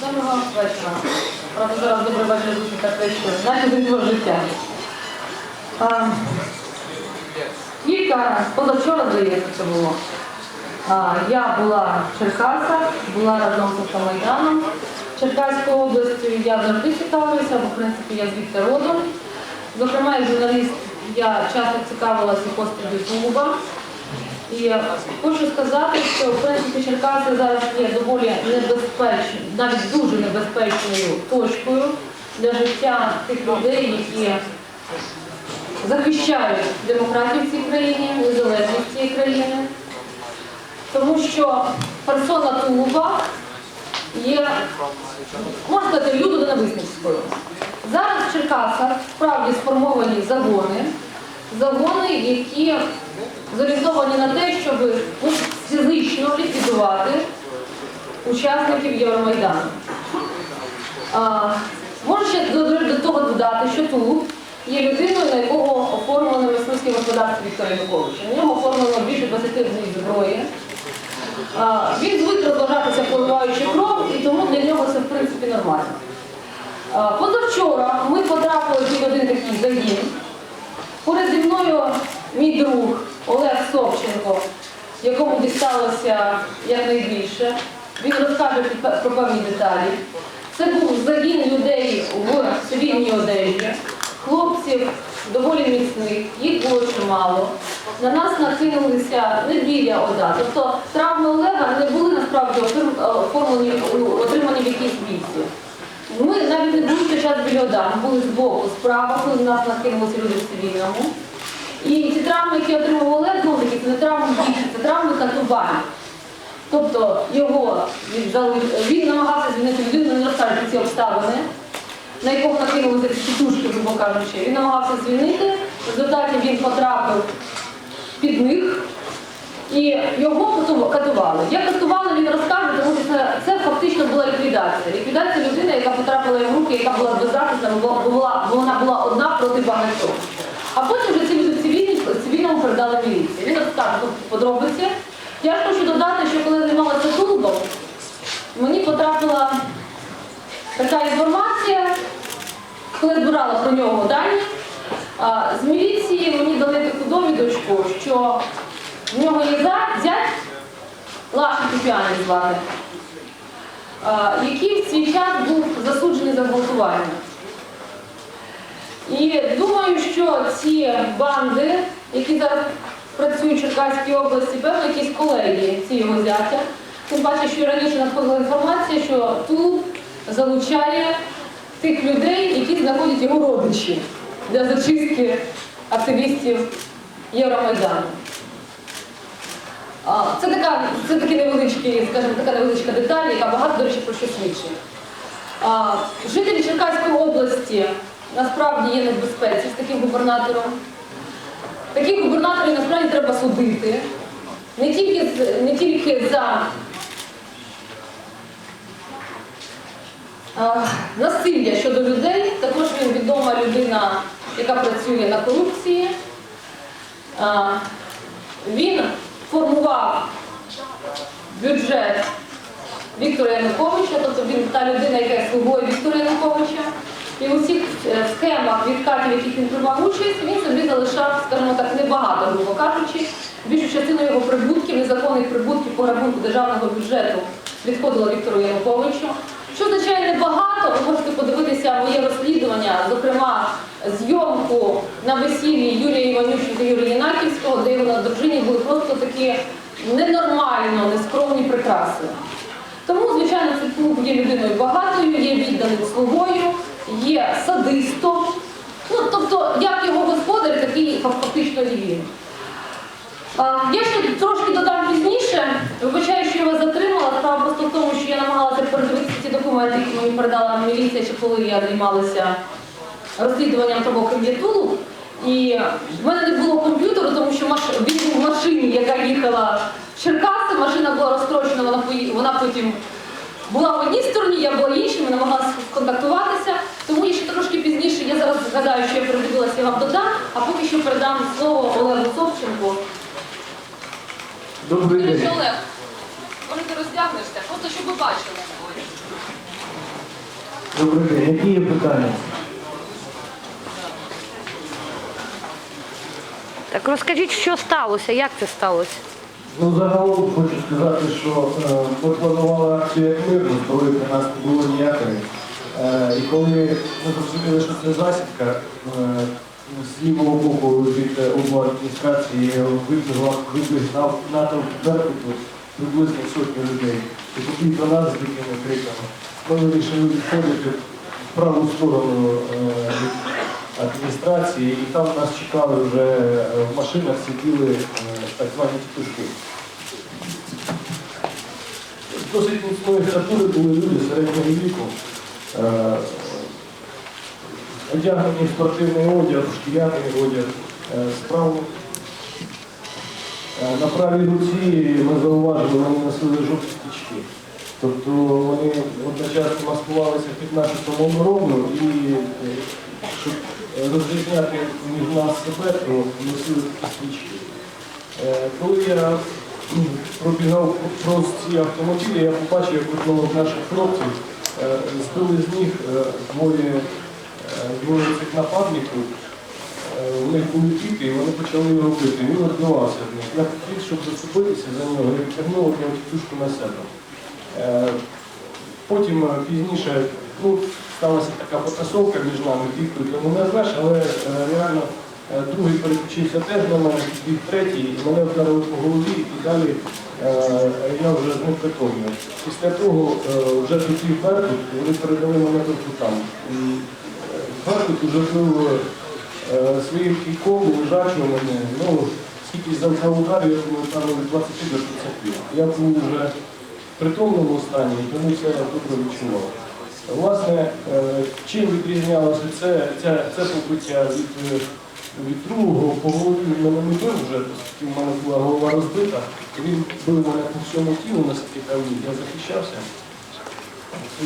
Доброго вечора. Правда, зараз бачу дуже так вийшло. Знаєте, твого життя. А, Кілька, позавчора, здається, це було. А, я була в Черкасах, була разом з Автомайданом Черкаської області. Я завжди цікавилася, бо в принципі я звідти родом. Зокрема, як журналіст я часто цікавилася поступів клуба. І хочу сказати, що в принципі Черкаси зараз є доволі небезпечною, навіть дуже небезпечною точкою для життя тих людей, які захищають демократію в цій країні, незалежність цієї країни. Тому що персона Тулуба є, можна сказати, людоненависницькою. Зараз в Черкасах справді сформовані загони, загони, які зорієнтовані на те, щоб фізично ліквідувати учасників Євромайдану. А, можу ще до, того додати, що тут є людиною, на якого оформлено мисливське господарство Віктора Януковича. На ньому оформлено більше 20 одиниць зброї. А, він звик розважатися, поливаючи кров, і тому для нього це в принципі нормально. А, позавчора ми потрапили під один такий загін. Поряд зі мною мій друг Олег Собченко, якому дісталося якнайбільше. Він розкаже про певні деталі. Це був загін людей в цивільній одежі, хлопців доволі міцних, їх було чимало. На нас накинулися не біля ОДА. Тобто травми Олега не були насправді оформлені, ну, отримані в якійсь віці. Ми навіть не були під час біля були збоку, справа, коли на нас накинулися люди в цивільному. І ці травми, які отримав Олег, знову таки, це не травми більше, це травми катування. Тобто його віддали, він намагався звільнити людину, не розкаже ці обставини, на якого накинулися ці тітушки, грубо кажучи. Він намагався звільнити, в результаті він потрапив під них і його кату- катували. Як катували, він розкаже, тому що це, це фактично була ліквідація. Ліквідація людини, яка потрапила в руки, яка була беззахисна, бо була, вона була одна проти багатьох. А потім вже ці люди цивільні- цивільному передали міліції. Він розкаже тут подробиці. Я ж хочу додати, що коли займалася тулубом, мені потрапила така інформація, коли збирала про нього дані, з міліції мені дали таку довідочку, що в нього є зять, Лаша Купіані звати, який в свій час був засуджений за гвалтування. І думаю, що ці банди, які зараз працюють в Черкаській області, певно, якісь колеги ці його зятя. Тим паче, що раніше надходила інформація, що тут залучає тих людей, які знаходять його родичі для зачистки активістів Євромайдану. Це така, це такі невеличкі, скажімо, така невеличка деталь, яка багато, до речі, про що свідчить. Жителі Черкаської області насправді є не в безпеці з таким губернатором. Таких губернаторів насправді треба судити. Не тільки, не тільки за а, насилля щодо людей, також він відома людина, яка працює на корупції. А, Він формував бюджет Віктора Януковича, тобто він та людина, яка є слугою Віктора Януковича. І у всіх е, схемах відкатів, яких він приймав участь, він собі залишав, скажімо так, небагато, грубо кажучи. Більшу частину його прибутків, незаконних прибутків по рахунку державного бюджету відходило Віктору Януковичу. Що означає небагато, ви можете подивитися моє розслідування, зокрема зйомку на весіллі Юрія Іванющенка Юрія Єнаківського, де його на дружині були просто такі ненормально, нескромні прикраси. Тому, звичайно, клуб є людиною багатою, є відданим слугою, є садистом. Ну, тобто, як його господар, такий фактично і він. Я ще трошки додам пізніше. Вибачаю, що я вас затримала. Справа просто в тому, що я намагалася передивитися ці документи, які мені передала міліція, чи коли я займалася розслідуванням того кандидатуру. І в мене не було комп'ютеру, тому що маш... він був в машині, яка їхала в Черкаси, машина була розстрочена, вона, пої... вона потім була в одній стороні, я була іншій, ми намагалися сконтактуватися. Тому я ще трошки пізніше, я зараз згадаю, що я передивилася, я вам додам, а поки що передам слово Олегу Собченку. Добрий день. Олег, ти роздягнешся, просто щоб ви бачили. Добрий день. Які є питання? Так розкажіть, що сталося, як це сталося? Ну, загалом хочу сказати, що е, ми планували акцію як мирно, коли у нас не було ніякої. Е, і коли ми зрозуміли, що це засідка, е, з лівого боку від е, обладміністрації вибігла вибігав натовп Беркуту приблизно сотні людей. І до нас з дикими криками. Ми вирішили відходити в праву сторону е, від адміністрації, і там нас чекали вже е, в машинах, сиділи е, так звані тітушки. Досить міцної статури були люди середнього віку, одягнені в спортивний одяг, шкіряний одяг, справу. Е, На правій руці ми зауважили, вони носили жовті стрічки. Тобто вони одночасно маскувалися під нашу самооборону і е, щоб розрізняти між нас себе, то носили такі стрічки. Е, Коли я пробігав про ці автомобілі, я побачив, як виконали наших хлопців, збили з них двоє, двоє цих нападників. Е, У них були діти, і вони почали його бити. Він відбивався з них. Я хотів, щоб заступитися за нього, я відтягнув одну тітушку на себе. Е, Потім е, пізніше ну, сталася така потасовка між нами, тих, хто не знаєш, але реально другий переключився теж на мене, біг третій, і мене вдарили по голові і далі я вже з ним притомний. Після того вже тоді Беркут, вони передали мене до там. Беркут вже був своїм кійком, лежачого мене, ну, скільки завдав ударів, я думаю, там від 20 до 30. Я був вже в притомному стані, і тому це добре відчував. Власне, е, чим відрізнялося це, це, це побиття від, е, від другого, по голові він мене не бив вже, оскільки в мене була голова розбита, він бив мене по всьому тілу, наскільки вмів, я захищався.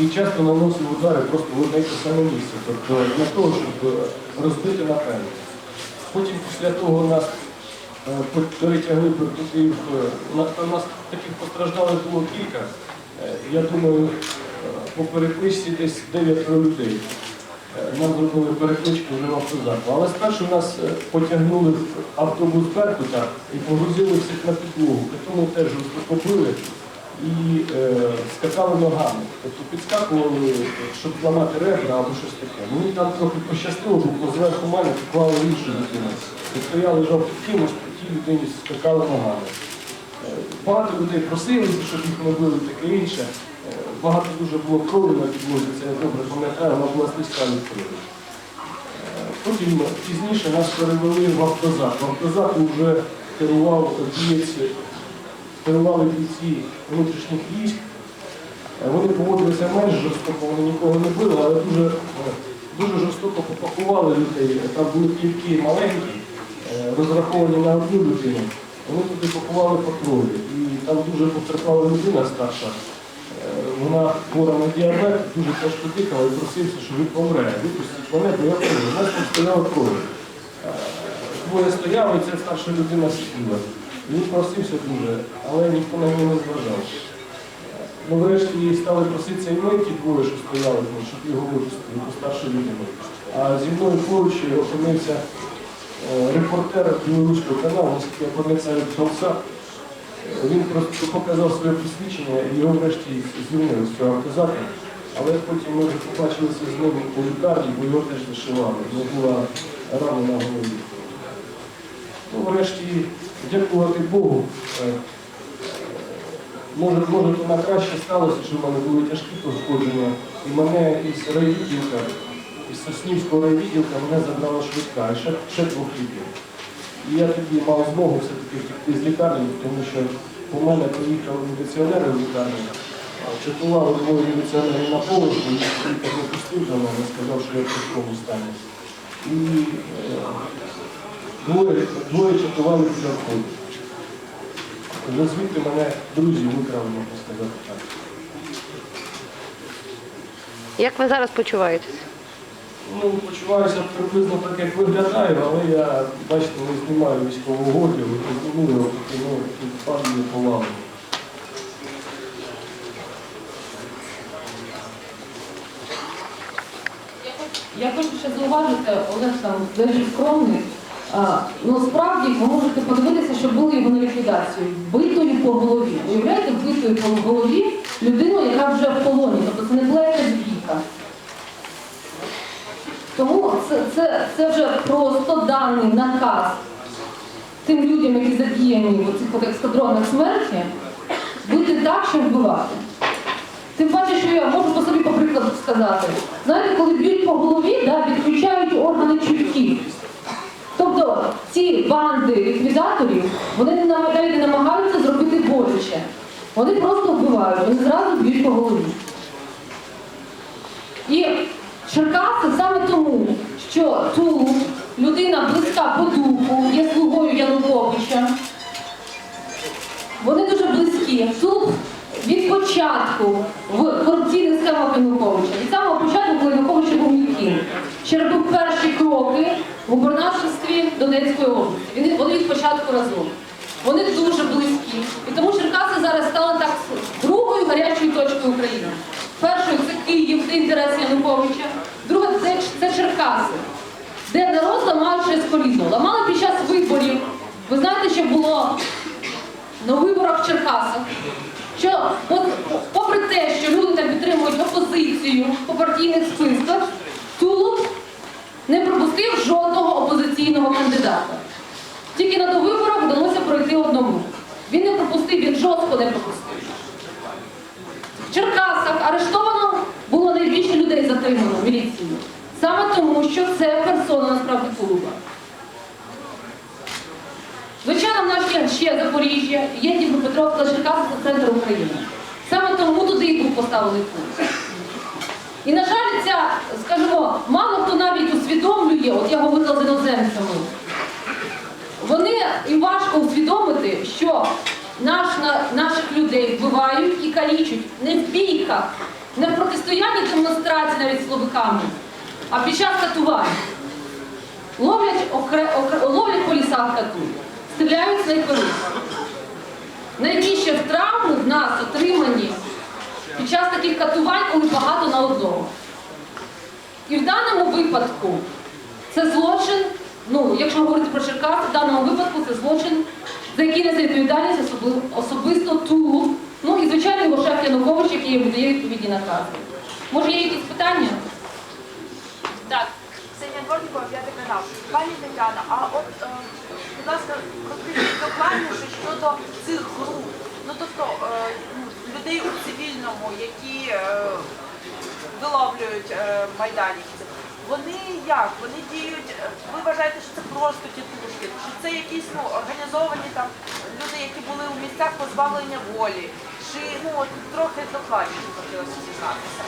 І часто наносив удари просто в одне те саме місце, тобто для того, щоб е, розбити на певні. Потім після того нас е, перетягли туди, в- у нас таких постраждалих було кілька. Е, Я думаю, е, по перекличці десь 9 людей. Е, Нам зробили перекличку вже в автозаку. Але спершу нас е, потягнули в автобус Беркута і погрузили всіх на підлогу. Тому теж жорстоко били і е, скакали ногами. Тобто підскакували, щоб зламати ребра або щось таке. Мені там трохи пощастило, бо зверху мене поклали іншу людину. Тобто я лежав під кимось, по тій людині скакали ногами. Е, Багато людей просилися, щоб їх не били, таке інше. Е, Багато дуже було крові на підлозі, це я добре пам'ятаю, вона була слизька від крові. Е, Потім пізніше нас перевели в автозак. В автозаку вже керував дієць, керували бійці внутрішніх військ. Е, Вони поводилися менш жорстоко, вони нікого не били, але дуже, е, дуже жорстоко попакували людей. Там були кільки маленькі, е, розраховані на одну людину. Вони туди пакували троє. І там дуже потерпала людина старша. Вона хвора на діабет, дуже тяжко дихала і просився, що він помре. Випустіть мене, бо я помру. У нас там стояло троє. Е, Двоє стояли, і ця старша людина сиділа. Він просився дуже, але ніхто на нього не зважав. Ну, врешті стали проситися і ми, ті двоє, що стояли, щоб його випустити, бо старша людина. А зі мною поруч опинився е, репортер білоруського каналу, наскільки я пам'ятаю, Толса. Він просто показав своє посвідчення і його врешті звільнили з цього автозаку. Але потім ми вже побачилися з ним у лікарні, бо його теж зашивали. У була рана на голові. Ну, врешті, дякувати Богу. е, Може, може, то на краще сталося, що в мене були тяжкі пошкодження. І мене із райвідділка, із Соснівського райвідділка мене забрала швидка, ще, ще двох ліків. І я тоді мав змогу все-таки втекти з лікарні, тому що по мене приїхали міліціонери в лікарню, чатували двоє міліціонерів на поверху, і лікар не пустив за мене, сказав, що я в тяжкому стані. І е, двоє, двоє чатували входу. Вже звідти мене друзі викрали, можна сказати так. Як ви зараз почуваєтесь? Ну, почуваюся приблизно так, як виглядаю, але я, бачите, не знімаю військового одягу, і зніму його, ну, тут падає повалено. Я хочу ще зауважити, Олег там дуже скромний. А, ну ви можете подивитися, що були його на ліквідацію. Битою по голові. Уявляєте, битою по голові людину, яка вже в полоні. Тобто це не була якась бійка. Тому це, це, це вже просто даний наказ тим людям, які задіяні в цих ескадронах смерті, бути так, щоб вбивати. Тим паче, що я можу по собі по прикладу сказати. Знаєте, коли б'ють по голові, да, відключають органи чуттів. Тобто ці банди ліквідаторів, вони не нам- навіть не намагаються зробити боляче. Вони просто вбивають, вони зразу б'ють по голові. І Черкаси саме тому, що Тулуб, людина близька по духу, є слугою Януковича, вони дуже близькі. Тулуб від початку в корупційних схемах Януковича. Від самого початку, коли Янукович був ще робив перші кроки в губернаторстві Донецької області. Він- Вони від початку разом. Вони дуже близькі. І тому Черкаси зараз стали так другою гарячою точкою України. Першою це Київ, де інтереси Януковича. Друга це, це Черкаси, де народ ламав через коліно. Ламали під час виборів. Ви знаєте, що було на виборах в Черкасах, що от, попри те, що люди там підтримують опозицію по партійних списках, Тулуб не пропустив жодного опозиційного кандидата. Тільки на довиборах вдалося пройти одному. Він не пропустив, він жорстко не пропустив. В Черкасах арештовано було найбільше людей затримано міліцією. Саме тому, що це персона насправді Тулуба. Звичайно, в нас є ще Запоріжжя, є Дніпропетровська, Черкаси це центр України. Саме тому туди і був поставлений пункт. І, на жаль, ця, скажімо, мало хто навіть усвідомлює, от я говорила з іноземцями, вони і важко усвідомити, що наш, на, наших людей вбивають і калічать не в бійках, не в протистоянні демонстрації навіть словиками, а під час катувань. Ловлять, окре, окре, ловлять по лісах катують, стріляють снайпери. Найбільше травми в нас отримані під час таких катувань, коли багато на одного. І в даному випадку це злочин, ну, якщо говорити про Черкаси, в даному випадку це злочин, за який несе відповідальність особи- особисто Тулуб, ну і звичайно його шеф Янукович, який видає відповідні накази. Може, є якісь питання? Так, Ксенія Дворникова, п'ятий канал. Пані Тетяна, а от, е, будь ласка, розкажіть докладніше щодо цих груп. Ну тобто е, які е, виловлюють е, майданівців. Вони як? Вони діють, е, ви вважаєте, що це просто тітушки? Чи це якісь ну, організовані там люди, які були у місцях позбавлення волі? Чи ну от трохи докладніше хотілося дізнатися?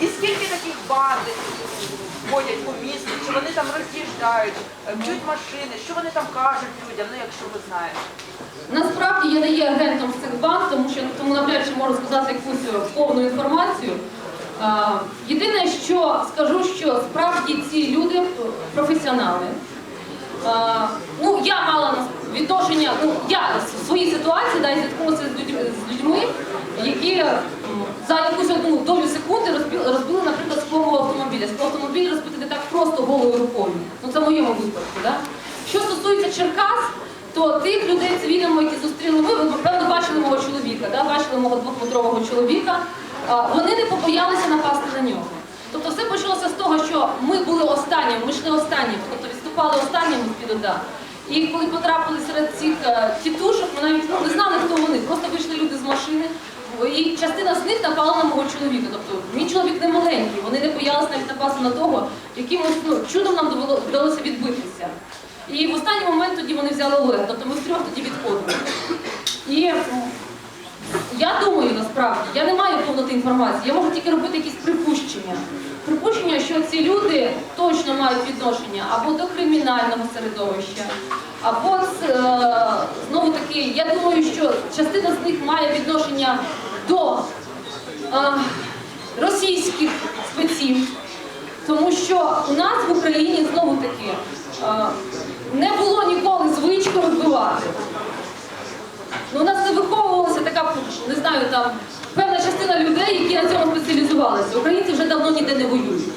І скільки таких банд ходять по місту, чи вони там роз'їжджають, б'ють машини, що вони там кажуть людям, ну якщо ви знаєте. Насправді я не є агентом цих банк, тому що тому навряд можу сказати якусь е, повну інформацію. Єдине, що скажу, що справді ці люди е, професіонали. Ну, я мала відношення, ну я в своїй ситуації да, зіткнулася з людьми, які за якусь одну долю секунди розбили, наприклад, склового автомобіля. Склоавтомобіль розбити не так просто голою рукою. Ну це в моєму випадку. Да? Що стосується Черкас, то тих людей цивільному, які зустріли ви, ви певно бачили мого чоловіка, да? бачили мого двохметрового чоловіка. Вони не побоялися напасти на нього. Тобто все почалося з того, що ми були останніми, ми йшли останніми, тобто відступали останніми з-під ОДА. І коли потрапили серед цих е, тітушок, ми навіть ну, не знали, хто вони. Просто вийшли люди з машини, і частина з них напала на мого чоловіка. Тобто мій чоловік не маленький, вони не боялися навіть напасти на того, якимось ну, чудом нам довело- вдалося відбитися. І в останній момент тоді вони взяли Олег, тобто ми з трьох тоді відходили. І я думаю, насправді, я не маю повноти інформації, я можу тільки робити якісь припущення. Припущення, що ці люди точно мають відношення або до кримінального середовища, або е, знову таки, я думаю, що частина з них має відношення до е, російських спеців, тому що у нас в Україні знову таки е, не було ніколи звички вбивати. Ну, у нас не виховувалася така, не знаю, там певна частина людей, які на цьому спеціалізувалися. Українці вже давно ніде не воюють.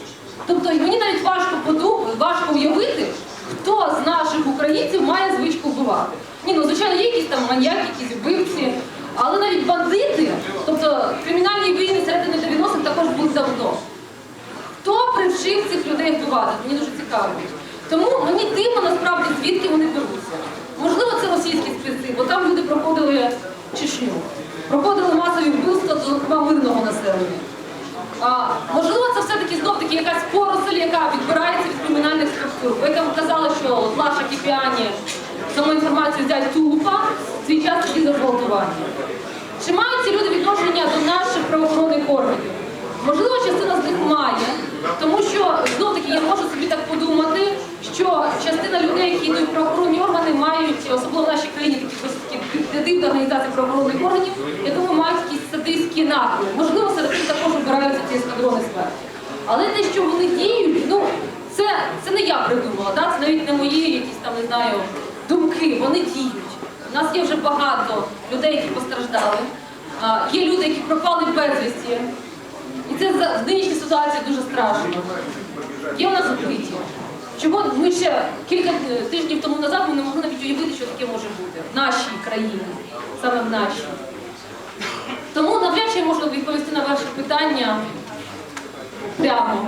Тобто мені навіть важко подумати, важко уявити, хто з наших українців має звичку вбивати. Ні, ну звичайно, є якісь там маніяки, якісь вбивці, але навіть бандити, тобто кримінальні війни середини 90-х також були давно. Хто привчив цих людей вбивати? Мені дуже цікаво. Тому мені дивно насправді, звідки вони беруться. Можливо, це російські спеці, бо там люди проходили Чечню, проходили масові вбивства, зокрема мирного населення. А, можливо, це все-таки знов-таки якась поросль, яка відбирається від кримінальних структур. Ви там казали, що Лаша Кіпіані, мою інформацію, взяти Тулупа, свій час за зґвалтування. Чи мають ці люди відношення до наших правоохоронних органів? Можливо, частина з них має, тому що знов таки я можу собі так подумати, що частина людей, які йдуть в правоохоронні органи, мають, особливо в нашій країні, такі кредитні організації правоохоронних органів, я думаю, мають якісь садистські нахили. Можливо, серед них також обираються ці ескадрони смерті. Але те, що вони діють, ну це, це не я придумала, да? це навіть не мої якісь там, не знаю, думки, вони діють. У нас є вже багато людей, які постраждали. А, Є люди, які пропали безвісті. І це в нинішній ситуації дуже страшно. Є у нас вбиті. Чого ми ще кілька е, тижнів тому назад ми не могли навіть уявити, що таке може бути в нашій країні, саме в нашій. Тому навряд чи можу відповісти на ваше питання прямо.